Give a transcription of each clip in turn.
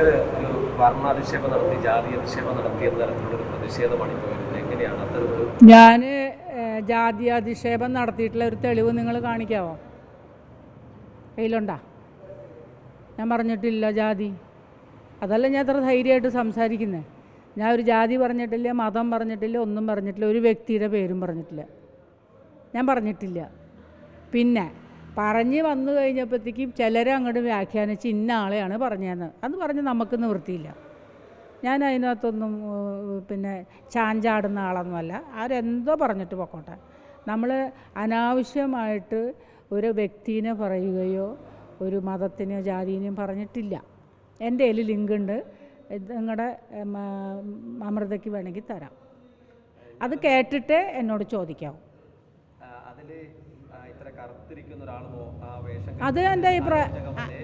ഒരു വർണാധിക്ഷേപം നടത്തി ജാതി അധിക്ഷേപം നടത്തി എന്ന തരത്തിലുള്ള പ്രതിഷേധമാണ് എങ്ങനെയാണ് അത്തരം ഞാൻ ജാതി അധിക്ഷേപം നടത്തിയിട്ടുള്ള ഒരു തെളിവ് നിങ്ങൾ കാണിക്കാവോ? കയ്യിലുണ്ടാ? ഞാൻ പറഞ്ഞിട്ടില്ല ജാതി. അതല്ല ഞാൻ അത്ര ധൈര്യമായിട്ട് സംസാരിക്കുന്നത് ഞാൻ ഒരു ജാതി പറഞ്ഞിട്ടില്ല മതം പറഞ്ഞിട്ടില്ല ഒന്നും പറഞ്ഞിട്ടില്ല ഒരു വ്യക്തിയുടെ പേരും പറഞ്ഞിട്ടില്ല. ഞാൻ പറഞ്ഞിട്ടില്ല. പിന്നെ പറഞ്ഞ് വന്നു കഴിഞ്ഞപ്പോഴത്തേക്കും ചിലരെ അങ്ങോട്ട് വ്യാഖ്യാനിച്ച് ഇന്ന ആളെയാണ് പറഞ്ഞതെന്ന്. അത് പറഞ്ഞ് നമുക്ക് നിവൃത്തിയില്ല. ഞാൻ അതിനകത്തൊന്നും പിന്നെ ചാഞ്ചാടുന്ന ആളൊന്നുമല്ല. ആരെന്തോ പറഞ്ഞിട്ട് പൊക്കോട്ടെ. നമ്മൾ അനാവശ്യമായിട്ട് ഒരു വ്യക്തിനെ പറയുകയോ ഒരു മതത്തിനെയോ ജാതിനെയും പറഞ്ഞിട്ടില്ല. എന്റെ കയ്യിൽ ലിങ്ക് ഉണ്ട്. ഇത് നിങ്ങളുടെ അമൃതയ്ക്ക് വേണമെങ്കിൽ തരാം. അത് കേട്ടിട്ട് എന്നോട് ചോദിക്കാവും ഇത്ര കറുത്തിരിക്കുന്ന ഒരാൾ ആ വേഷം അത് എന്റെ അഭിപ്രായം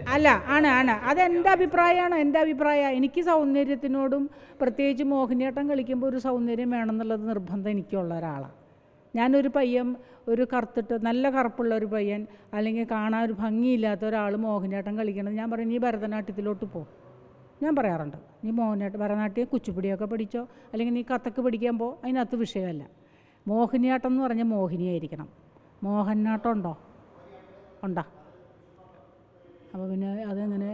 അല്ല ആണ് ആണ്. അത് എന്റെ അഭിപ്രായമാണ് എന്റെ അഭിപ്രായമാണ് എനിക്ക് സൗന്ദര്യത്തിനോടും പ്രത്യേകിച്ച് മോഹിനിയാട്ടം കളിക്കുമ്പോൾ ഒരു സൗന്ദര്യം വേണമെന്നുള്ളത് നിർബന്ധം എനിക്കുള്ള ഒരാളാണ് ഞാനൊരു പയ്യൻ ഒരു കറുത്തിട്ട് നല്ല കറുപ്പുള്ള ഒരു പയ്യൻ അല്ലെങ്കിൽ കാണാൻ ഒരു ഭംഗിയില്ലാത്ത ഒരാൾ മോഹിനിയാട്ടം കളിക്കണത് ഞാൻ പറയും നീ ഭരതനാട്യത്തിലോട്ട് പോ. ഞാൻ പറയാറുണ്ട് നീ മോഹിനിയാട്ടം ഭരതനാട്യം കുച്ചിപ്പിടിയൊക്കെ പഠിച്ചോ? അല്ലെങ്കിൽ നീ കഥക്ക് പഠിക്കാൻ പോ? അതിനകത്ത് വിഷയമല്ല. മോഹിനിയാട്ടം എന്ന് പറഞ്ഞാൽ മോഹിനിയായിരിക്കണം. മോഹനാട്ടം ഉണ്ടോ അപ്പോൾ പിന്നെ അതെങ്ങനെ?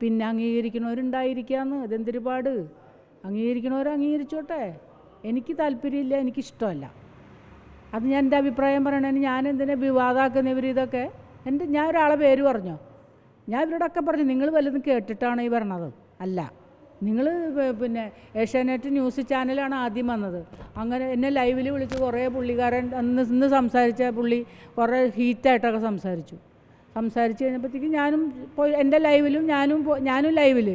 പിന്നെ അംഗീകരിക്കണവരുണ്ടായിരിക്കാന്ന്. ഇതെന്തൊരുപാട് അംഗീകരിക്കണവർ അംഗീകരിച്ചോട്ടെ. എനിക്ക് താല്പര്യമില്ല എനിക്കിഷ്ടമല്ല. അത് ഞാൻ എന്റെ അഭിപ്രായം പറയണതിന് ഞാൻ എന്തിനാ വിവാദമാക്കുന്ന ഇവർ ഇതൊക്കെ? എന്റെ ഞാൻ ഒരാളെ പേര് പറഞ്ഞോ? ഞാൻ ഇവരോടൊക്കെ പറഞ്ഞു നിങ്ങൾ വല്ലതും കേട്ടിട്ടാണ് ഈ പറഞ്ഞത്? അല്ല. നിങ്ങൾ പിന്നെ ഏഷ്യാനെറ്റ് ന്യൂസ് ചാനലാണ് ആദ്യം വന്നത്. അങ്ങനെ എന്നെ ലൈവിൽ വിളിച്ച് കുറേ പുള്ളിക്കാരൻ അന്ന് ഇന്ന് സംസാരിച്ച പുള്ളി കുറേ ഹീറ്റായിട്ടൊക്കെ സംസാരിച്ചു. സംസാരിച്ച് കഴിഞ്ഞപ്പോഴത്തേക്കും ഞാനും പോയി എന്റെ ലൈവിലും ഞാനും ഞാനും ലൈവിൽ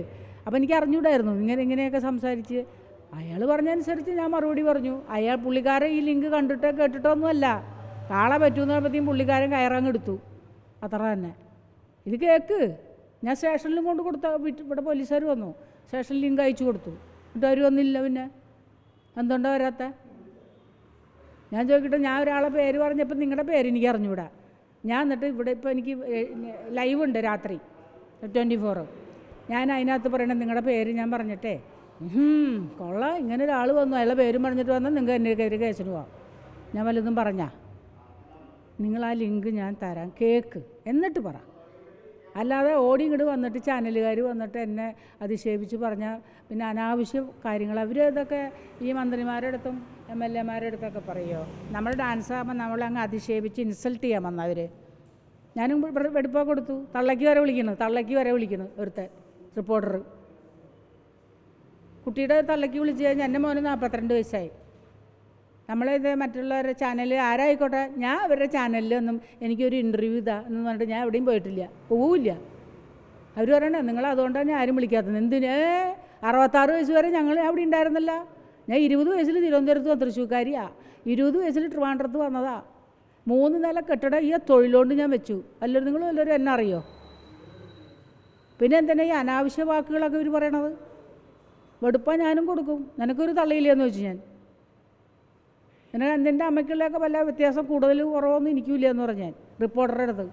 അപ്പോൾ എനിക്ക് അറിഞ്ഞൂടായിരുന്നു ഇങ്ങനെ ഇങ്ങനെയൊക്കെ സംസാരിച്ച്. അയാൾ പറഞ്ഞനുസരിച്ച് ഞാൻ മറുപടി പറഞ്ഞു. അയാൾ പുള്ളിക്കാരൻ ഈ ലിങ്ക് കണ്ടിട്ടോ കേട്ടിട്ടോ ഒന്നുമല്ല. കാളെ പറ്റുമെന്ന് പറഞ്ഞപ്പോഴത്തേക്കും പുള്ളിക്കാരൻ കയറങ്ങ് എടുത്തു. അത്ര തന്നെ. ഇത് കേക്ക്. ഞാൻ സ്റ്റേഷനിലും കൊണ്ട് കൊടുത്ത ഇവിടെ പോലീസുകാർ വന്നു. സ്റ്റേഷനിൽ ലിങ്ക് അയച്ചു കൊടുത്തു. എന്നിട്ട് അവർ വന്നില്ല പിന്നെ. എന്തുകൊണ്ടാ വരാത്ത? ഞാൻ ചോദിക്കട്ടെ ഞാൻ ഒരാളെ പേര് പറഞ്ഞപ്പോൾ നിങ്ങളുടെ പേര് എനിക്ക് അറിഞ്ഞുകൂടാ ഞാൻ എന്നിട്ട് ഇവിടെ ഇപ്പോൾ എനിക്ക് ലൈവ് ഉണ്ട് രാത്രി ട്വന്റി ഫോറ് ഞാൻ അതിനകത്ത് പറയണേ നിങ്ങളുടെ പേര് ഞാൻ പറഞ്ഞിട്ടേ. കൊള്ള കൊള്ളാം ഇങ്ങനെ ഒരാൾ വന്നു. അയാളെ പേരും പറഞ്ഞിട്ട് വന്നാൽ നിങ്ങൾക്ക് എന്റെ കയറി കേസിന് പോവാം. ഞാൻ വല്ലതും പറഞ്ഞാ? നിങ്ങൾ ആ ലിങ്ക് ഞാൻ തരാം. കേക്ക്. എന്നിട്ട് പറ. അല്ലാതെ ഓടി ഇങ്ങോട്ട് വന്നിട്ട് ചാനലുകാർ വന്നിട്ട് എന്നെ അധിക്ഷേപിച്ച് പറഞ്ഞാൽ പിന്നെ അനാവശ്യ കാര്യങ്ങൾ അവർ ഇതൊക്കെ ഈ മന്ത്രിമാരുടെ അടുത്തും എം എൽ എമാരുടെ അടുത്തൊക്കെ പറയുമോ നമ്മൾ ഡാൻസ് ആകുമ്പോൾ നമ്മളങ്ങ് അധിക്ഷേപിച്ച് ഇൻസൾട്ട് ചെയ്യാൻ വന്നവർ ഞാനും വെടുപ്പാ കൊടുത്തു. തള്ളയ്ക്ക് വരെ വിളിക്കുന്നു തള്ളയ്ക്ക് വരെ വിളിക്കുന്നു ഒരുത്തെ റിപ്പോർട്ടർ കുട്ടിയുടെ തള്ളയ്ക്ക് വിളിച്ച് കഴിഞ്ഞാൽ എന്റെ മോന് നാൽപ്പത്തിരണ്ട് വയസ്സായി. നമ്മളിത് മറ്റുള്ളവരുടെ ചാനൽ ആരായിക്കോട്ടെ ഞാൻ അവരുടെ ചാനലിലൊന്നും എനിക്കൊരു ഇന്റർവ്യൂ ഇതാ എന്ന് പറഞ്ഞിട്ട് ഞാൻ എവിടെയും പോയിട്ടില്ല. പോവില്ല. അവർ പറയണേ നിങ്ങൾ അതുകൊണ്ടാണ് ഞാൻ ആരും വിളിക്കാത്തത്. എന്തിന്? അറുപത്താറ് വയസ്സ് വരെ ഞങ്ങൾ അവിടെ ഉണ്ടായിരുന്നില്ല. ഞാൻ ഇരുപത് വയസ്സിൽ തിരുവനന്തപുരത്ത് വന്ന തൃശ്ശൂക്കാരിയാ ഇരുപത് വയസ്സിൽ ട്രിവാൻഡ്രത്ത് വന്നതാ. മൂന്ന് നില കെട്ടിടം ഈ തൊഴിലുകൊണ്ട് ഞാൻ വെച്ചു. അല്ലൊരു നിങ്ങൾ വല്ലവരും എന്നെ അറിയോ? പിന്നെ എന്തിനാ ഈ അനാവശ്യ വാക്കുകളൊക്കെ ഇവർ പറയണത്? വെടുപ്പാ ഞാനും കൊടുക്കും. നിനക്കൊരു തള്ളിയില്ലെന്ന് വെച്ചു ഞാൻ. പിന്നെ എന്റെ അമ്മയ്ക്കുള്ളതൊക്കെ വല്ല വ്യത്യാസം കൂടുതൽ കുറവൊന്നും എനിക്കില്ല എന്ന് പറഞ്ഞു ഞാൻ റിപ്പോർട്ടറുടെ അടുത്ത്.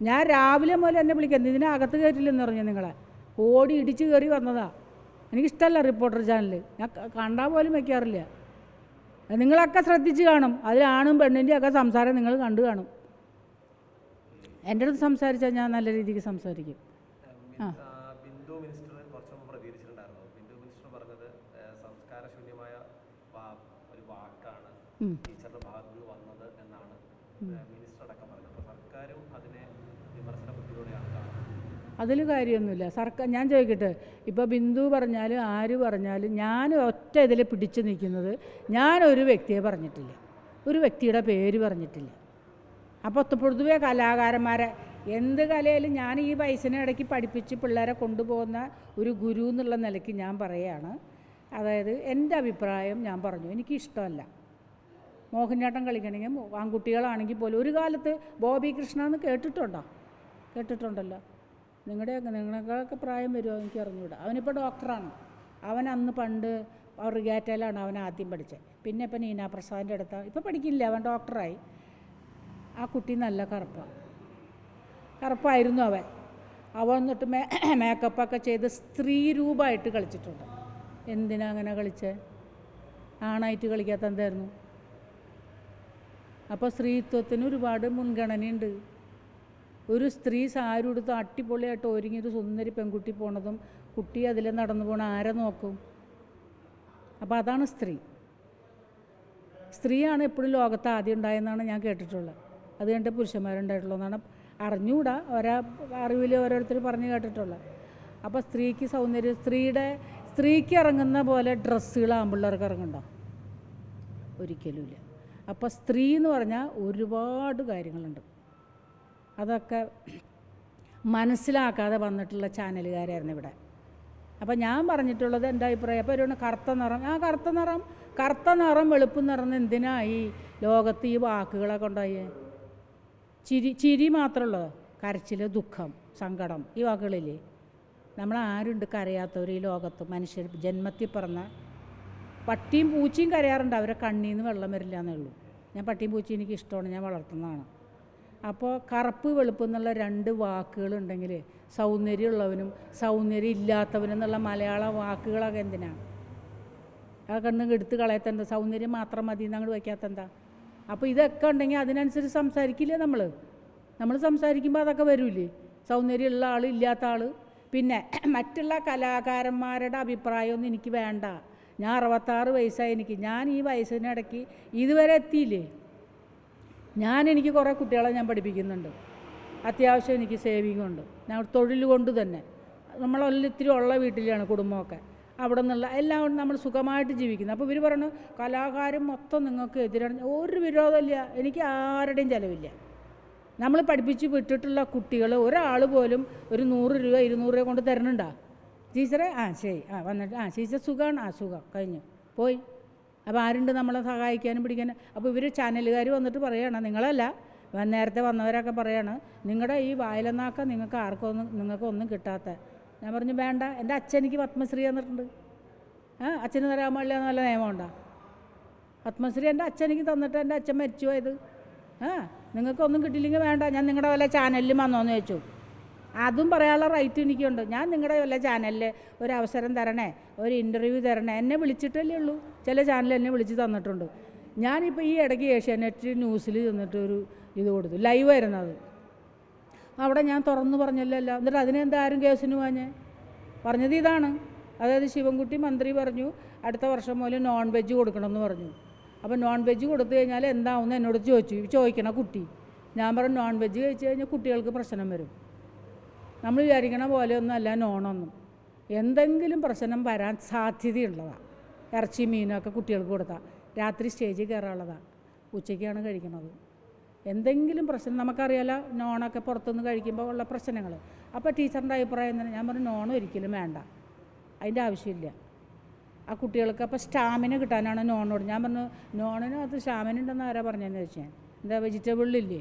ഞാൻ രാവിലെ മുതൽ എന്നെ വിളിക്കാം ഇതിനെ അകത്ത് കയറ്റില്ലെന്ന് പറഞ്ഞു നിങ്ങളെ. ഓടി ഇടിച്ച് കയറി വന്നതാ. എനിക്കിഷ്ടമല്ല റിപ്പോർട്ടർ ചാനൽ ഞാൻ കണ്ടാൽ പോലും വയ്ക്കാറില്ല നിങ്ങളൊക്കെ ശ്രദ്ധിച്ച് കാണും. അതിലാണും പെണ്ണിന്റെ ഒക്കെ സംസാരം നിങ്ങൾ കണ്ടു കാണും. എന്റെ അടുത്ത് സംസാരിച്ചാൽ ഞാൻ നല്ല രീതിക്ക് സംസാരിക്കും. ആ ആ, ബിന്ദു മിനിസ്റ്റർ കുറച്ച് മുമ്പ് പ്രതികരിച്ചിട്ടുണ്ടായിരുന്നു ബിന്ദു മിനിസ്റ്റർ പറഞ്ഞത് ആ, സംസ്കാരശൂന്യമായ വാ- ഒരു വാക്കാണ് ഉം. ടീച്ചറുടെ ഭാഗത്തു നിന്ന് വന്നത് എന്നാണ് മിനിസ്റ്റർ അടക്കം പറഞ്ഞത്. അപ്പോൾ സർക്കാരും അതിനെ വിമർശന ബുദ്ധിയോടെയാണ് അതിൽ കാര്യമൊന്നുമില്ല. സർക്കാർ ഞാൻ ചോദിക്കട്ടെ. ഇപ്പോൾ ബിന്ദു പറഞ്ഞാലും ആര് പറഞ്ഞാലും ഞാൻ ഒറ്റ ഇതിൽ പിടിച്ചു നിൽക്കുന്നത് ഒരു വ്യക്തിയെ പറഞ്ഞിട്ടില്ല. ഒരു വ്യക്തിയുടെ പേര് പറഞ്ഞിട്ടില്ല. അപ്പോൾ പൊതുവേ കലാകാരന്മാരെ എന്ത് കലയിലും ഞാൻ ഈ വയസ്സിനെ ഇടയ്ക്ക് പഠിപ്പിച്ച് പിള്ളേരെ കൊണ്ടുപോകുന്ന ഒരു ഗുരു എന്നുള്ള നിലയ്ക്ക് ഞാൻ പറയുകയാണ്. അതായത് എന്റെ അഭിപ്രായം ഞാൻ പറഞ്ഞു. എനിക്കിഷ്ടമല്ല. മോഹിനിയാട്ടം കളിക്കണമെങ്കിൽ ആൺകുട്ടികളാണെങ്കിൽ പോലും ഒരു കാലത്ത് ബോബി കൃഷ്ണ എന്ന് കേട്ടിട്ടുണ്ടോ? കേട്ടിട്ടുണ്ടല്ലോ. നിങ്ങളുടെ നിങ്ങളെക്കാളൊക്കെ പ്രായം വരുമോ എനിക്ക് അറിഞ്ഞുകൂടാ അവനിപ്പോൾ ഡോക്ടറാണ്. അവൻ അന്ന് പണ്ട് റിഗാറ്റയിലാണ് അവൻ ആദ്യം പഠിച്ചത് പിന്നെ ഇപ്പം നീന പ്രസാദിന്റെ അടുത്താണ് ഇപ്പോൾ പഠിക്കില്ല അവൻ ഡോക്ടറായി. ആ കുട്ടി നല്ല കറുപ്പാണ് കറുപ്പായിരുന്നു അവൻ. അവൻ എന്നിട്ട് മേ മേക്കപ്പൊക്കെ ചെയ്ത് സ്ത്രീ രൂപമായിട്ട് കളിച്ചിട്ടുണ്ട്. എന്തിനാ അങ്ങനെ കളിച്ചേ? ആണായിട്ട് കളിക്കാത്ത എന്തായിരുന്നു? അപ്പോൾ സ്ത്രീത്വത്തിന് ഒരുപാട് മുൻഗണനയുണ്ട്. ഒരു സ്ത്രീ സാരി ഉടുത്ത് അട്ടിപ്പൊളിയായിട്ട് ഒരുങ്ങി ഒരു സുന്ദരി പെൺകുട്ടി പോണതും കുട്ടി അതിൽ നടന്നു പോണ ആരെ നോക്കും? അപ്പോൾ അതാണ് സ്ത്രീ. സ്ത്രീയാണ് എപ്പോഴും ലോകത്ത് ആദ്യം ഉണ്ടായെന്നാണ് ഞാൻ കേട്ടിട്ടുള്ളത്. അത് കഴിഞ്ഞിട്ട് പുരുഷന്മാരുണ്ടായിട്ടുള്ളതാണ് അറിഞ്ഞുകൂടാ ഒരാ അറിവിൽ ഓരോരുത്തർ പറഞ്ഞു കേട്ടിട്ടുള്ളത് അപ്പോൾ സ്ത്രീക്ക് സൗന്ദര്യം സ്ത്രീയുടെ സ്ത്രീക്ക് ഇറങ്ങുന്ന പോലെ ഡ്രസ്സുകൾ ആമ്പിള്ളേർക്ക് ഇറങ്ങുന്നുണ്ടോ? ഒരിക്കലുമില്ല. അപ്പോൾ സ്ത്രീ എന്ന് പറഞ്ഞാൽ ഒരുപാട് കാര്യങ്ങളുണ്ട്. അതൊക്കെ മനസ്സിലാക്കാതെ വന്നിട്ടുള്ള ചാനലുകാരായിരുന്നു ഇവിടെ. അപ്പോൾ ഞാൻ പറഞ്ഞിട്ടുള്ളത് എന്റെ അഭിപ്രായം? അപ്പോൾ ഒരു കറുത്ത നിറം. ആ കറുത്ത നിറം കറുത്ത നിറം വെളുപ്പ് നിറം എന്തിനായി ലോകത്ത് ഈ വാക്കുകളെ കൊണ്ടായി ചിരി ചിരി മാത്രമുള്ളത്. കരച്ചിൽ ദുഃഖം സങ്കടം ഈ വാക്കുകളില്ലേ? നമ്മൾ ആരുണ്ട് കരയാത്തവർ ഈ ലോകത്ത്? മനുഷ്യർ ജന്മത്തിൽ പറഞ്ഞ പട്ടിയും പൂച്ചയും കരയാറുണ്ട്. അവരെ കണ്ണീന്ന് വെള്ളം വരില്ല എന്നേ ഉള്ളൂ. ഞാൻ പട്ടിയും പൂച്ചയും എനിക്ക് ഇഷ്ടമാണ് ഞാൻ വളർത്തുന്നതാണ്. അപ്പോൾ കറുപ്പ് വെളുപ്പ് എന്നുള്ള രണ്ട് വാക്കുകളുണ്ടെങ്കിൽ സൗന്ദര്യമുള്ളവനും സൗന്ദര്യം ഇല്ലാത്തവനും എന്നുള്ള മലയാള വാക്കുകളൊക്കെ എന്തിനാണ് ആ കണ്ണും എടുത്ത് കളയത്തെന്താ സൗന്ദര്യം മാത്രം മതി എന്ന് അങ്ങോട്ട് വയ്ക്കാത്തെന്താ അപ്പോൾ ഇതൊക്കെ ഉണ്ടെങ്കിൽ അതിനനുസരിച്ച് സംസാരിക്കില്ലേ നമ്മൾ നമ്മൾ സംസാരിക്കുമ്പോൾ അതൊക്കെ വരൂലേ? സൗന്ദര്യമുള്ള ആൾ ഇല്ലാത്ത ആൾ പിന്നെ മറ്റുള്ള കലാകാരന്മാരുടെ അഭിപ്രായമൊന്നും എനിക്ക് വേണ്ട. ഞാൻ അറുപത്താറ് വയസ്സായി. എനിക്ക് ഞാൻ ഈ വയസ്സിനിടയ്ക്ക് ഇതുവരെ എത്തിയില്ലേ? ഞാൻ എനിക്ക് കുറേ കുട്ടികളെ ഞാൻ പഠിപ്പിക്കുന്നുണ്ട്. അത്യാവശ്യം എനിക്ക് സേവിങ് ഉണ്ട്. ഞാൻ തൊഴിൽ കൊണ്ട് തന്നെ. നമ്മളെല്ലാം ഉള്ള വീട്ടിലാണ് കുടുംബമൊക്കെ. അവിടെ നിന്നുള്ള എല്ലാം നമ്മൾ സുഖമായിട്ട് ജീവിക്കുന്നത് അപ്പോൾ ഇവർ പറഞ്ഞു കലാകാരം മൊത്തം നിങ്ങൾക്ക് എതിരാണ്. ഒരു വിരോധമില്ല. എനിക്ക് ആരുടെയും ചിലവില്ല. നമ്മൾ പഠിപ്പിച്ച് വിട്ടിട്ടുള്ള കുട്ടികൾ ഒരാൾ പോലും ഒരു നൂറ് രൂപ ഇരുന്നൂറ് രൂപ കൊണ്ട് തരണുണ്ടോ? ടീച്ചറെ? ആ ശരി. ആ വന്നിട്ട് ആ ടീച്ചർ സുഖമാണ്. ആ സുഖം. കഴിഞ്ഞു. പോയി. അപ്പോൾ ആരുണ്ട് നമ്മളെ സഹായിക്കാനും പിടിക്കാനും? അപ്പോൾ ഇവർ ചാനലുകാർ വന്നിട്ട് പറയണം. നിങ്ങളല്ല. നേരത്തെ വന്നവരൊക്കെ പറയാണ്. നിങ്ങളുടെ ഈ വായലനാക്ക നിങ്ങൾക്ക് ആർക്കൊന്നും നിങ്ങൾക്കൊന്നും കിട്ടാത്ത. ഞാൻ പറഞ്ഞു വേണ്ട. എന്റെ അച്ഛനിക്ക് പത്മശ്രീ തന്നിട്ടുണ്ട്. ആ അച്ഛന് തരാൻ പാടില്ല നല്ല നിയമമുണ്ടോ പത്മശ്രീ എന്റെ അച്ഛനിക്ക് തന്നിട്ട് എന്റെ അച്ഛൻ മരിച്ചു പോയത് ആ നിങ്ങൾക്കൊന്നും കിട്ടിയില്ലെങ്കിൽ വേണ്ട. ഞാൻ നിങ്ങളുടെ വല്ല ചാനലിലും വന്നോന്ന് ചോദിച്ചു. അതും പറയാനുള്ള റൈറ്റ് എനിക്കുണ്ട്. ഞാൻ നിങ്ങളുടെ വല്ല ചാനലിൽ ഒരു അവസരം തരണേ ഒരു ഇന്റർവ്യൂ തരണേ എന്നെ വിളിച്ചിട്ടല്ലേ ഉള്ളൂ. ചില ചാനൽ എന്നെ വിളിച്ച് തന്നിട്ടുണ്ട്. ഞാനിപ്പോൾ ഈ ഇടയ്ക്ക് ഏഷ്യാനെറ്റ് ന്യൂസിൽ ചെന്നിട്ട് ഒരു ഇത് കൊടുത്തു. ലൈവ് അത്. അവിടെ ഞാൻ തുറന്നു പറഞ്ഞല്ലോ അല്ല എന്നിട്ട് അതിനെന്താ ആരും കേസിന് പോഞ്ഞേ പറഞ്ഞത് ഇതാണ്. അതായത് ശിവൻകുട്ടി മന്ത്രി പറഞ്ഞു അടുത്ത വർഷം മുതൽ നോൺ വെജ് കൊടുക്കണമെന്ന് പറഞ്ഞു. അപ്പോൾ നോൺ വെജ് കൊടുത്തു കഴിഞ്ഞാൽ എന്താവുമെന്ന് എന്നോട് ചോദിച്ചു. ചോദിക്കണ കുട്ടി. ഞാൻ പറഞ്ഞു നോൺ വെജ് കഴിച്ച് കഴിഞ്ഞാൽ കുട്ടികൾക്ക് പ്രശ്നം വരും. നമ്മൾ വിചാരിക്കണ പോലെയൊന്നും അല്ല നോണൊന്നും എന്തെങ്കിലും പ്രശ്നം വരാൻ സാധ്യതയുള്ളതാണ് ഇറച്ചി മീനൊക്കെ കുട്ടികൾക്ക് കൊടുത്താൽ രാത്രി സ്റ്റേജിൽ കയറാനുള്ളതാണ് ഉച്ചയ്ക്കാണ് കഴിക്കുന്നത് എന്തെങ്കിലും പ്രശ്നം നമുക്കറിയാലോ നോണൊക്കെ പുറത്തുനിന്ന് കഴിക്കുമ്പോൾ ഉള്ള പ്രശ്നങ്ങൾ അപ്പോൾ ടീച്ചറിന്റെ അഭിപ്രായം തന്നെ ഞാൻ പറഞ്ഞു നോൺ ഒരിക്കലും വേണ്ട. അതിന്റെ ആവശ്യമില്ല. ആ കുട്ടികൾക്ക് അപ്പോൾ സ്റ്റാമിന കിട്ടാനാണ് നോണോട് ഞാൻ പറഞ്ഞു നോണിനകത്ത് സ്റ്റാമിന ഉണ്ടെന്ന് ആരാ പറഞ്ഞതെന്ന് ചോദിച്ചാൽ എന്താ വെജിറ്റബിളിലില്ലേ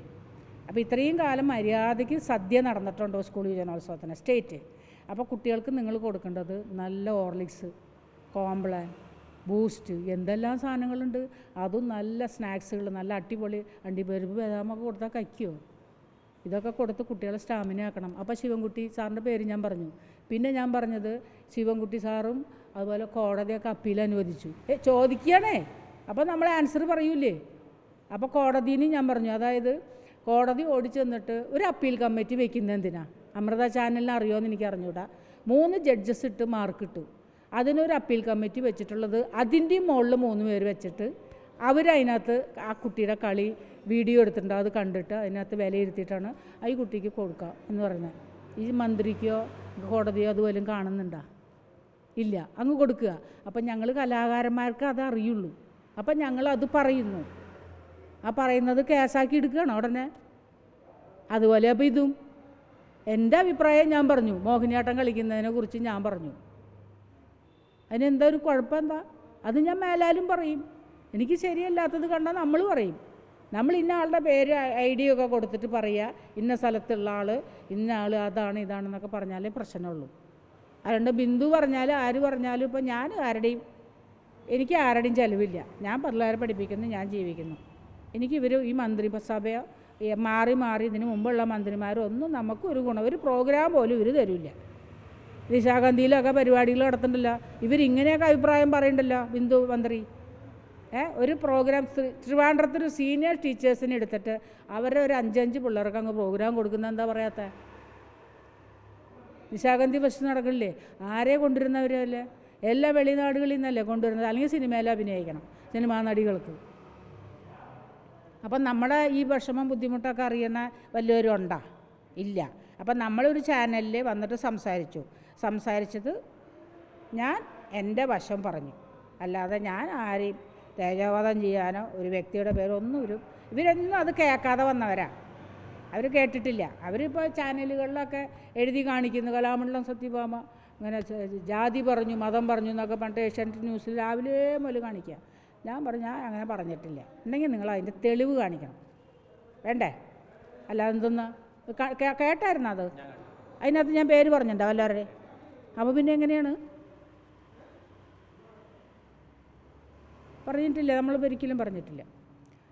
അപ്പോൾ ഇത്രയും കാലം മര്യാദയ്ക്ക് സദ്യ നടന്നിട്ടുണ്ടോ സ്കൂൾ യുവജനോത്സവത്തിന്? സ്റ്റേറ്റ് അപ്പോൾ കുട്ടികൾക്ക് നിങ്ങൾ കൊടുക്കേണ്ടത് നല്ല ഓർലിക്സ് കോംപ്ലാൻ ബൂസ്റ്റ് എന്തെല്ലാം സാധനങ്ങളുണ്ട്? അതും നല്ല സ്നാക്സുകൾ നല്ല അടിപൊളി അണ്ടിപ്പരിപ്പ് ബദാമൊക്കെ കൊടുത്താൽ കഴിക്കുമോ ഇതൊക്കെ കൊടുത്ത് കുട്ടികളെ സ്റ്റാമിന ആക്കണം. അപ്പോൾ ശിവൻകുട്ടി സാറിന്റെ പേര് ഞാൻ പറഞ്ഞു. പിന്നെ ഞാൻ പറഞ്ഞത് ശിവൻകുട്ടി സാറും അതുപോലെ കോടതിയൊക്കെ അപ്പീൽ അനുവദിച്ചു. ഏ ചോദിക്കുകയാണേ. അപ്പോൾ നമ്മൾ ആൻസർ പറയൂലേ? അപ്പോൾ കോടതിയിൽ ഞാൻ പറഞ്ഞു. അതായത് കോടതി ഓടിച്ചെന്നിട്ട് ഒരു അപ്പീൽ കമ്മിറ്റി വെക്കുന്നത് എന്തിനാ? അമൃത ചാനലിന് അറിയുമെന്ന് എനിക്ക് അറിഞ്ഞൂടാ. മൂന്ന് ജഡ്ജസ് ഇട്ട് മാർക്ക് ഇട്ടു. അതിനൊരു അപ്പീൽ കമ്മിറ്റി വെച്ചിട്ടുള്ളത് അതിന്റെയും മുകളിൽ മൂന്ന് പേര് വെച്ചിട്ട് അവരതിനകത്ത് ആ കുട്ടിയുടെ കളി വീഡിയോ എടുത്തിട്ടുണ്ട്. അത് കണ്ടിട്ട് അതിനകത്ത് വിലയിരുത്തിയിട്ടാണ് ഈ കുട്ടിക്ക് കൊടുക്കുക എന്ന് പറയുന്നത്. ഈ മന്ത്രിക്കോ കോടതിയോ അതുപോലും കാണുന്നുണ്ടോ? ഇല്ല. അങ്ങ് കൊടുക്കുക. അപ്പം ഞങ്ങൾ കലാകാരന്മാർക്ക് അത് അറിയുള്ളൂ അപ്പം ഞങ്ങൾ അത് പറയുന്നു. ആ പറയുന്നത് കേസാക്കി എടുക്കുകയാണ് ഉടനെ അതുപോലെ അപ്പോൾ ഇതും. എന്റെ അഭിപ്രായം ഞാൻ പറഞ്ഞു. മോഹിനിയാട്ടം കളിക്കുന്നതിനെ കുറിച്ച് ഞാൻ പറഞ്ഞു. അതിനെന്താ ഒരു കുഴപ്പം എന്താ? അത് ഞാൻ മേലാലും പറയും. എനിക്ക് ശരിയല്ലാത്തത് കണ്ടാൽ നമ്മൾ പറയും. നമ്മൾ ഇന്ന ആളുടെ പേര് ഐ ഡി ഒക്കെ കൊടുത്തിട്ട് പറയുക ഇന്ന സ്ഥലത്തുള്ള ആൾ ഇന്ന ആൾ അതാണ് ഇതാണെന്നൊക്കെ പറഞ്ഞാലേ പ്രശ്നമുള്ളൂ. അതുകൊണ്ട് ബിന്ദു പറഞ്ഞാലും ആര് പറഞ്ഞാലും ഇപ്പം ഞാൻ ആരുടെയും എനിക്ക് ആരുടെയും ചിലവില്ല. ഞാൻ പിള്ളേരെ പഠിപ്പിക്കുന്നു ഞാൻ ജീവിക്കുന്നു. എനിക്ക് ഇവർ ഈ മന്ത്രിസഭ മാറി മാറി ഇതിന് മുമ്പുള്ള മന്ത്രിമാരൊന്നും നമുക്ക് ഒരു ഗുണം ഒരു പ്രോഗ്രാം പോലും ഇവർ തരില്ല. നിശാഗന്ധിയിലൊക്കെ പരിപാടികൾ നടത്തുന്നുണ്ടല്ലോ ഇവരിങ്ങനെയൊക്കെ അഭിപ്രായം പറയണ്ടല്ലോ ബിന്ദു മന്ത്രി. ഏ ഒരു പ്രോഗ്രാം ട്രിവാൻഡ്രത്തൊരു സീനിയർ ടീച്ചേഴ്സിനെ എടുത്തിട്ട് അവരുടെ ഒരു അഞ്ചഞ്ച് പിള്ളേർക്ക് അങ്ങ് പ്രോഗ്രാം കൊടുക്കുന്ന എന്താ പറയാത്ത? നിശാഗന്ധി ഫസ്റ്റ് നടക്കണില്ലേ? ആരെ കൊണ്ടുവരുന്നവരല്ലേ എല്ലാ വെളിനാടുകളിൽ നിന്നല്ലേ കൊണ്ടുവരുന്നത്? അല്ലെങ്കിൽ സിനിമയിൽ അഭിനയിക്കണം സിനിമാ നടികൾക്ക്. അപ്പം നമ്മുടെ ഈ വിഷമം ബുദ്ധിമുട്ടൊക്കെ അറിയുന്ന വലിയവരുണ്ടോ? ഇല്ല. അപ്പം നമ്മളൊരു ചാനലിൽ വന്നിട്ട് സംസാരിച്ചു. സംസാരിച്ചത് ഞാൻ എന്റെ വശം പറഞ്ഞു. അല്ലാതെ ഞാൻ ആരെയും തേജോവധം ചെയ്യാനോ ഒരു വ്യക്തിയുടെ പേരൊന്നും ഒരു ഇവരൊന്നും അത് കേൾക്കാതെ വന്നവരാ. അവർ കേട്ടിട്ടില്ല. അവരിപ്പോൾ ചാനലുകളിലൊക്കെ എഴുതി കാണിക്കുന്നു. കലാമണ്ഡലം സത്യഭാമ അങ്ങനെ ജാതി പറഞ്ഞു മതം പറഞ്ഞു എന്നൊക്കെ പണ്ട് ഏഷ്യാനെറ്റ് ന്യൂസിൽ രാവിലെ മുതൽ കാണിക്കുക. ഞാൻ പറഞ്ഞു ഞാൻ അങ്ങനെ പറഞ്ഞിട്ടില്ല. ഉണ്ടെങ്കിൽ നിങ്ങൾ അതിന്റെ തെളിവ് കാണിക്കണം. വേണ്ടേ? അല്ലാതെ എന്തെന്ന്? കേട്ടായിരുന്നു അത്? അതിനകത്ത് ഞാൻ പേര് പറഞ്ഞിട്ടുണ്ടാവും എല്ലാവരുടെയും. അപ്പോൾ പിന്നെ എങ്ങനെയാണ്? പറഞ്ഞിട്ടില്ല. നമ്മൾ ഒരിക്കലും പറഞ്ഞിട്ടില്ല.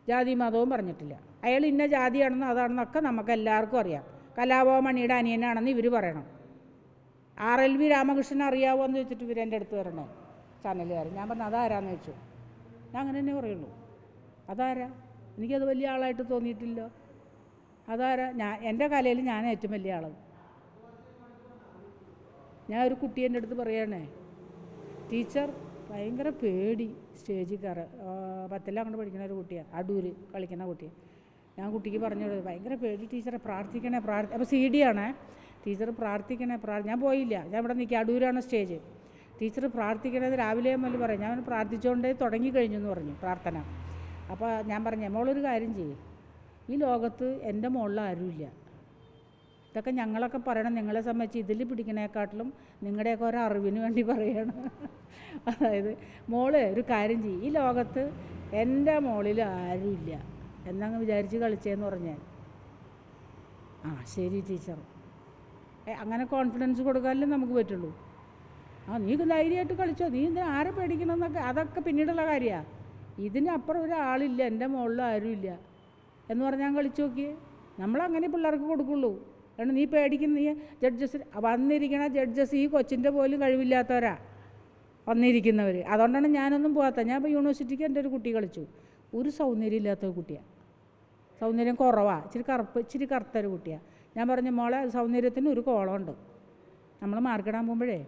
ജാതി മതവും പറഞ്ഞിട്ടില്ല. അയാൾ ഇന്ന ജാതിയാണെന്ന് അതാണെന്നൊക്കെ നമുക്ക് എല്ലാവർക്കും അറിയാം. കലാഭവൻ മണിയുടെ അനിയനാണെന്ന് ഇവർ പറയണം. ആർ എൽ വി രാമകൃഷ്ണൻ അറിയാവോ എന്ന് ചോദിച്ചിട്ട് ഇവർ എന്റെ അടുത്ത് വരണേ? ചാനലുകാർ ഞാൻ പറഞ്ഞു അതാരാന്ന് ചോദിച്ചു. ഞാൻ അങ്ങനെ തന്നെ പറയുള്ളൂ. അതാരാ? എനിക്കത് വലിയ ആളായിട്ട് തോന്നിയിട്ടില്ല. അതാരാ? ഞാൻ എന്റെ കലയിൽ ഞാൻ ഏറ്റവും വലിയ ആളത് ഞാൻ ഒരു കുട്ടി എന്റെ അടുത്ത് പറയണേ ടീച്ചർ ഭയങ്കര പേടി സ്റ്റേജിൽ കയറ പത്തെല്ലാം അങ്ങോട്ട് പഠിക്കുന്ന ഒരു കുട്ടിയാണ് അടൂര് കളിക്കുന്ന കുട്ടിയാണ് ഞാൻ കുട്ടിക്ക് പറഞ്ഞു കൊടുത്തു ഭയങ്കര പേടി ടീച്ചറെ പ്രാർത്ഥിക്കണേ പ്രാർത്ഥി അപ്പോൾ സി ഡി ആണേ. ടീച്ചർ പ്രാർത്ഥിക്കണേ പ്രാർ ഞാൻ പോയില്ല. ഞാൻ ഇവിടെ നിൽക്കുക അടൂരാണ് സ്റ്റേജ്. ടീച്ചർ പ്രാർത്ഥിക്കണത് രാവിലെ മുതൽ പറയും. ഞാൻ പ്രാർത്ഥിച്ചുകൊണ്ടേ തുടങ്ങി കഴിഞ്ഞു എന്ന് പറഞ്ഞു പ്രാർത്ഥന. അപ്പോൾ ഞാൻ പറഞ്ഞു മോളൊരു കാര്യം ചെയ്യും. ഈ ലോകത്ത് എന്റെ മുകളിൽ ആരുമില്ല. ഇതൊക്കെ ഞങ്ങളൊക്കെ പറയണം. നിങ്ങളെ സംബന്ധിച്ച് ഇതിൽ പിടിക്കണേക്കാട്ടിലും നിങ്ങളുടെയൊക്കെ ഒരു അറിവിന് വേണ്ടി പറയണം. അതായത് മോൾ ഒരു കാര്യം ചെയ്യും. ഈ ലോകത്ത് എന്റെ മോളിൽ ആരുമില്ല. എന്നങ്ങ് വിചാരിച്ച് കളിച്ചേന്ന് പറഞ്ഞാൽ. ആ ശരി ടീച്ചർ. അങ്ങനെ കോൺഫിഡൻസ് കൊടുക്കാനല്ലേ നമുക്ക് പറ്റുള്ളൂ. ആ നീ ധൈര്യമായിട്ട് കളിച്ചോ. നീ ഇതിന് ആരെ പേടിക്കണമെന്നൊക്കെ അതൊക്കെ പിന്നീടുള്ള കാര്യമാണ് ഇതിനപ്പുറം ഒരാളില്ല എന്റെ മുകളിൽ ആരുമില്ല എന്ന് പറഞ്ഞാൽ കളിച്ചു നോക്കിയേ. നമ്മളങ്ങനെ പിള്ളേർക്ക് കൊടുക്കുള്ളൂ. കാരണം നീ പേടിക്കുന്ന നീ ജഡ്ജസ് വന്നിരിക്കണ ജഡ്ജസ് ഈ കൊച്ചിന്റെ പോലും കഴിവില്ലാത്തവരാ വന്നിരിക്കുന്നവർ അതുകൊണ്ടാണ് ഞാനൊന്നും പോകാത്ത ഞാൻ ഇപ്പോൾ യൂണിവേഴ്സിറ്റിക്ക് എന്റെ ഒരു കുട്ടി കളിച്ചു. ഒരു സൗന്ദര്യം ഇല്ലാത്ത കുട്ടിയാണ് സൗന്ദര്യം കുറവാണ് ഇച്ചിരി കറുപ്പ് ഇച്ചിരി കറുത്തൊരു കുട്ടിയാണ് ഞാൻ പറഞ്ഞു മോളെ സൗന്ദര്യത്തിന് ഒരു കോളമുണ്ട്. നമ്മൾ മാർക്കിടാൻ പോകുമ്പോഴേ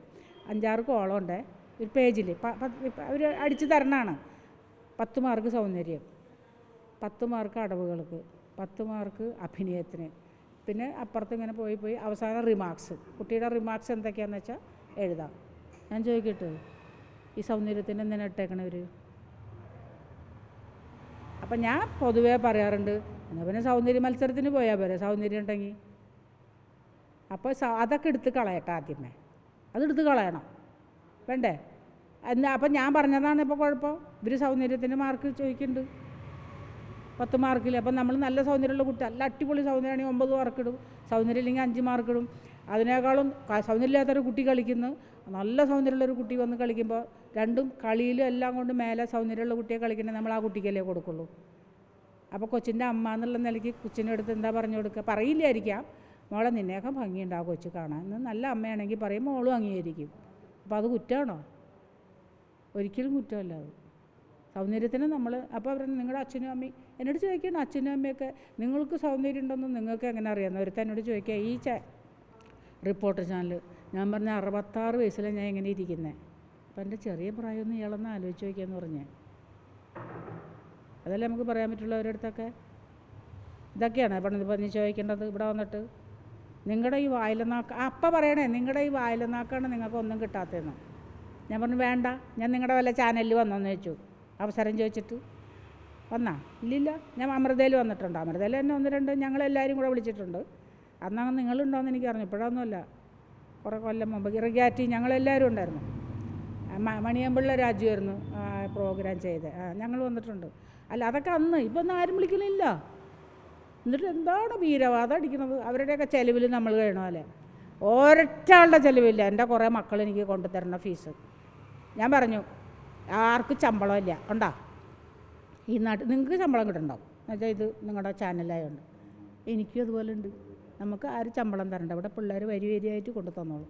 അഞ്ചാറ് കോളമുണ്ട്. ഒരു പേജിൽ അവർ അടിച്ചു തരണമാണ് പത്ത് മാർക്ക് സൗന്ദര്യം. പത്ത് മാർക്ക് അടവുകൾക്ക്. പത്ത് മാർക്ക് അഭിനയത്തിന്. പിന്നെ അപ്പുറത്ത് ഇങ്ങനെ പോയി പോയി അവസാനം റിമാർക്സ്. കുട്ടിയുടെ റിമാർക്സ് എന്തൊക്കെയാണെന്ന് വെച്ചാൽ എഴുതാം. ഞാൻ ചോദിക്കട്ടെ ഈ സൗന്ദര്യത്തിന് എന്തിനാ ഇട്ടേക്കണവർ അപ്പം ഞാൻ പൊതുവേ പറയാറുണ്ട് എന്നാൽ പിന്നെ സൗന്ദര്യ മത്സരത്തിന് പോയാൽ പോരെ സൗന്ദര്യം ഉണ്ടെങ്കിൽ അപ്പോൾ അതൊക്കെ എടുത്ത് കളയട്ടെ ആദ്യമേ. അതെടുത്ത് കളയണം. വേണ്ടേ? എന്നാ അപ്പം ഞാൻ പറഞ്ഞതാണ് ഇപ്പോൾ കുഴപ്പം. ഇവർ സൗന്ദര്യത്തിന് മാർക്ക് ചോദിക്കുന്നുണ്ട് പത്ത് മാർക്കിൽ അപ്പം നമ്മൾ നല്ല സൗന്ദര്യമുള്ള കുട്ടി നല്ല അടിപൊളി സൗന്ദര്യമാണെങ്കിൽ ഒമ്പത് മാർക്ക് ഇടും. സൗന്ദര്യം ഇല്ലെങ്കിൽ അഞ്ച് മാർക്ക് ഇടും. അതിനേക്കാളും സൗന്ദര്യമില്ലാത്തൊരു കുട്ടി കളിക്കുന്നു. നല്ല സൗന്ദര്യമുള്ളൊരു കുട്ടി വന്ന് കളിക്കുമ്പോൾ രണ്ടും കളിയിലും എല്ലാം കൊണ്ട് മേലെ സൗന്ദര്യമുള്ള കുട്ടിയെ കളിക്കണേ നമ്മൾ ആ കുട്ടിക്കല്ലേ കൊടുക്കുള്ളൂ. അപ്പോൾ കൊച്ചിന്റെ അമ്മ എന്നുള്ള നിലയ്ക്ക് കൊച്ചിന്റെ അടുത്ത് എന്താ പറഞ്ഞു കൊടുക്കുക പറയില്ലായിരിക്കാം. മോളെ നിന്നേക്കാൻ ഭംഗിയുണ്ടാവും കൊച്ചു കാണാൻ. ഇന്ന് നല്ല അമ്മയാണെങ്കിൽ പറയും മോളും അംഗീകരിക്കും. അപ്പോൾ അത് കുറ്റമാണോ ഒരിക്കലും കുറ്റമല്ല അത്. സൗന്ദര്യത്തിന് നമ്മൾ അപ്പോൾ അവർ നിങ്ങളുടെ അച്ഛനും അമ്മയും എന്നോട് ചോദിക്കണം അച്ഛനും അമ്മയൊക്കെ നിങ്ങൾക്ക് സൗന്ദര്യം ഉണ്ടെന്ന് നിങ്ങൾക്ക് എങ്ങനെ അറിയാമെന്ന് ഒരുത്തൻ എന്നോട് ചോദിക്കുക ഈ ച റിപ്പോർട്ടർ ചാനൽ ഞാൻ പറഞ്ഞ അറുപത്താറ് വയസ്സിലാണ് ഞാൻ എങ്ങനെ ഇരിക്കുന്നത് അപ്പം എന്റെ ചെറിയ പ്രായമൊന്നും ഇയാളൊന്ന് ആലോചിച്ച് നോക്കിയെന്ന് പറഞ്ഞേ. അതല്ലേ നമുക്ക് പറയാൻ പറ്റുള്ളൂ അടുത്തൊക്കെ? ഇതൊക്കെയാണ് പണിത് പറഞ്ഞ് ചോദിക്കേണ്ടത് ഇവിടെ വന്നിട്ട്. നിങ്ങളുടെ ഈ വായിലനാക്ക് അപ്പം പറയണേ നിങ്ങളുടെ ഈ വായിലനാക്കാണ് നിങ്ങൾക്ക് ഒന്നും കിട്ടാത്തതെന്ന്. ഞാൻ പറഞ്ഞു വേണ്ട ഞാൻ നിങ്ങളുടെ വല്ല ചാനലിൽ വന്നെന്ന് ചോദിച്ചു. അവസരം ചോദിച്ചിട്ട് വന്നാ? ഇല്ലില്ല ഞാൻ അമൃതയിൽ വന്നിട്ടുണ്ട്. അമൃതയിൽ തന്നെ ഒന്ന് രണ്ട് ഞങ്ങളെല്ലാവരും കൂടെ വിളിച്ചിട്ടുണ്ട്. അന്നങ്ങ് നിങ്ങളുണ്ടോയെന്ന് എനിക്ക് അറിഞ്ഞു. ഇപ്പോഴൊന്നുമല്ല. കുറേ കൊല്ലം മുമ്പ് ഇറഗാറ്റി ഞങ്ങളെല്ലാവരും ഉണ്ടായിരുന്നു. മണിയമ്പിള്ള രാജുവായിരുന്നു പ്രോഗ്രാം ചെയ്ത്. ഞങ്ങൾ വന്നിട്ടുണ്ട്. അല്ല അതൊക്കെ അന്ന്. ഇപ്പം ഒന്നും ആരും വിളിക്കലില്ല എന്നിട്ട് എന്താണ് വീരവാദം അടിക്കുന്നത്? അവരുടെയൊക്കെ ചെലവിൽ നമ്മൾ കഴിയണമല്ലേ ഒരൊറ്റ ഒരൊറ്റാളുടെ ചെലവില്ല. എന്റെ കുറേ മക്കൾ എനിക്ക് കൊണ്ടുതരണ ഫീസ്. ഞാൻ പറഞ്ഞു ആർക്കും ശമ്പളമില്ല ഉണ്ടോ ഈ നാട്ടിൽ നിങ്ങൾക്ക് ശമ്പളം കിട്ടുന്നുണ്ടാവും എന്നുവെച്ചാൽ ഇത് നിങ്ങളുടെ ചാനലായതുകൊണ്ട് എനിക്കും അതുപോലെ ഉണ്ട്. നമുക്ക് ആരും ശമ്പളം തരണ്ട. ഇവിടെ പിള്ളേർ വരി വരിയായിട്ട് കൊണ്ടു തന്നോളും.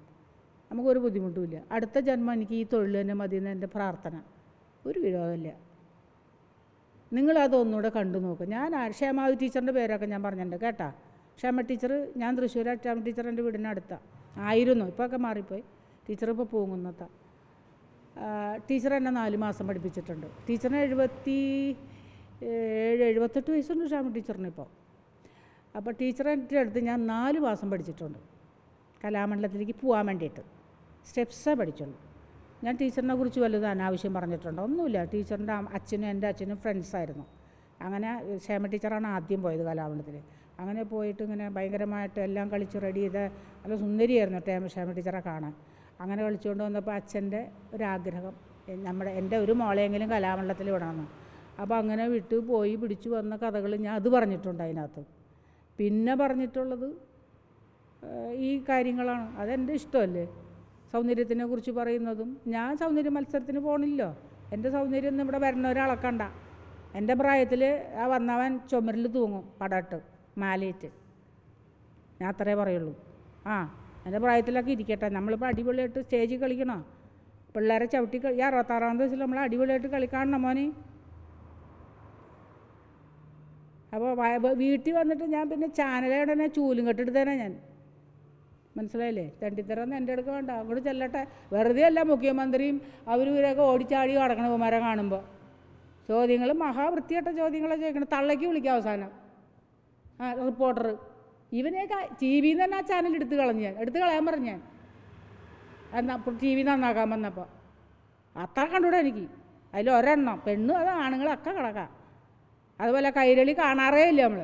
നമുക്കൊരു ബുദ്ധിമുട്ടുമില്ല അടുത്ത ജന്മം എനിക്ക് ഈ തൊഴിൽ തന്നെ മതി എന്ന് എന്റെ പ്രാർത്ഥന. ഒരു വിരോധമില്ല നിങ്ങളത് ഒന്നുകൂടെ കണ്ടു നോക്കുക ഞാൻ ക്ഷേമാവതി ടീച്ചറിന്റെ പേരൊക്കെ ഞാൻ പറഞ്ഞിട്ടുണ്ട് കേട്ടോ. ക്ഷേമ ടീച്ചർ ഞാൻ തൃശ്ശൂർ ക്ഷേമ ടീച്ചർ എന്റെ വീടിനടുത്താണ് ആയിരുന്നു ഇപ്പോൾ ഒക്കെ മാറിപ്പോയി. ടീച്ചർ ഇപ്പോൾ പോകുന്നത്ത ടീച്ചർ എന്നെ നാല് മാസം പഠിപ്പിച്ചിട്ടുണ്ട്. ടീച്ചറിന് എഴുപത്തി ഏഴ് എഴുപത്തെട്ട് വയസ്സുണ്ട് ക്ഷേമ ടീച്ചറിന് ഇപ്പോൾ അപ്പോൾ ടീച്ചറിന്റെ അടുത്ത് ഞാൻ നാല് മാസം പഠിച്ചിട്ടുണ്ട്. കലാമണ്ഡലത്തിലേക്ക് പോകാൻ വേണ്ടിയിട്ട്. സ്റ്റെപ്സേ പഠിച്ചുള്ളൂ ഞാൻ ടീച്ചറിനെ കുറിച്ച് വലുത് അനാവശ്യം പറഞ്ഞിട്ടുണ്ടോ. ഒന്നുമില്ല. ടീച്ചറിന്റെ അച്ഛനും എന്റെ അച്ഛനും ഫ്രണ്ട്സായിരുന്നു അങ്ങനെ ക്ഷേമ ടീച്ചറാണ് ആദ്യം പോയത് കലാമണ്ഡലത്തിൽ. അങ്ങനെ പോയിട്ട് ഇങ്ങനെ ഭയങ്കരമായിട്ട് എല്ലാം കളിച്ച് റെഡി ചെയ്ത് നല്ല സുന്ദരിയായിരുന്നു ടേമ ക്ഷേമ ടീച്ചറെ കാണാൻ. അങ്ങനെ കളിച്ചുകൊണ്ട് വന്നപ്പോൾ അച്ഛന്റെ ഒരാഗ്രഹം നമ്മുടെ എന്റെ ഒരു മോളെയെങ്കിലും കലാമണ്ഡലത്തിൽ വിടണമെന്ന് അപ്പോൾ അങ്ങനെ വിട്ട് പോയി പിടിച്ചു വന്ന കഥകൾ ഞാൻ അത് പറഞ്ഞിട്ടുണ്ട് അതിനകത്ത്. പിന്നെ പറഞ്ഞിട്ടുള്ളത് ഈ കാര്യങ്ങളാണ്. അതെന്റെ ഇഷ്ടമല്ലേ? സൗന്ദര്യത്തിനെ കുറിച്ച് പറയുന്നതും ഞാൻ സൗന്ദര്യ മത്സരത്തിന് പോകണില്ലോ എന്റെ സൗന്ദര്യം ഒന്നും ഇവിടെ വരുന്ന ഒരാളക്കണ്ട എന്റെ പ്രായത്തിൽ ആ വന്നവൻ ചുമരിൽ തൂങ്ങും പടട്ട് മാലയിട്ട്. ഞാൻ അത്രേ പറയുള്ളൂ. ആ എന്റെ പ്രായത്തിലൊക്കെ ഇരിക്കട്ടെ. നമ്മളിപ്പോൾ അടിപൊളിയായിട്ട് സ്റ്റേജിൽ കളിക്കണോ? പിള്ളേരെ ചവിട്ടി കളി അറുപത്താറാം ദിവസത്തിൽ നമ്മൾ അടിപൊളിയായിട്ട് കളിക്കാണോ മോനെ? അപ്പോൾ വീട്ടിൽ വന്നിട്ട് ഞാൻ പിന്നെ ചാനലേടനെ ചൂലും കെട്ടെടുത്തേനെ ഞാൻ. മനസ്സിലായില്ലേ? തണ്ടിത്തരം എന്റെ അടുക്ക വേണ്ട അങ്ങോട്ട് ചെല്ലട്ടെ. വെറുതെ അല്ല മുഖ്യമന്ത്രിയും അവരും ഇവരൊക്കെ ഓടിച്ചാടി കടക്കണ കുമാരെ കാണുമ്പോൾ ചോദ്യങ്ങൾ മഹാവൃത്തിയായിട്ട ചോദ്യങ്ങളെ ചോദിക്കണം. തള്ളയ്ക്ക് വിളിക്കുക അവസാനം. ആ റിപ്പോർട്ടർ ഇവനെയൊക്കെ ടി വിയിൽ നിന്ന് തന്നെ ആ ചാനൽ എടുത്ത് കളഞ്ഞു ഞാൻ. എടുത്ത് കളയാൻ പറഞ്ഞു ഞാൻ. എന്നാ ടി വി നന്നാക്കാൻ വന്നപ്പോൾ അത്ര കണ്ടുകൂടെ എനിക്ക്. അതിൽ ഒരെണ്ണം പെണ്ണും അത് ആണുങ്ങളൊക്കെ കിടക്കാം. അതുപോലെ കൈരളി കാണാറേ ഇല്ല നമ്മൾ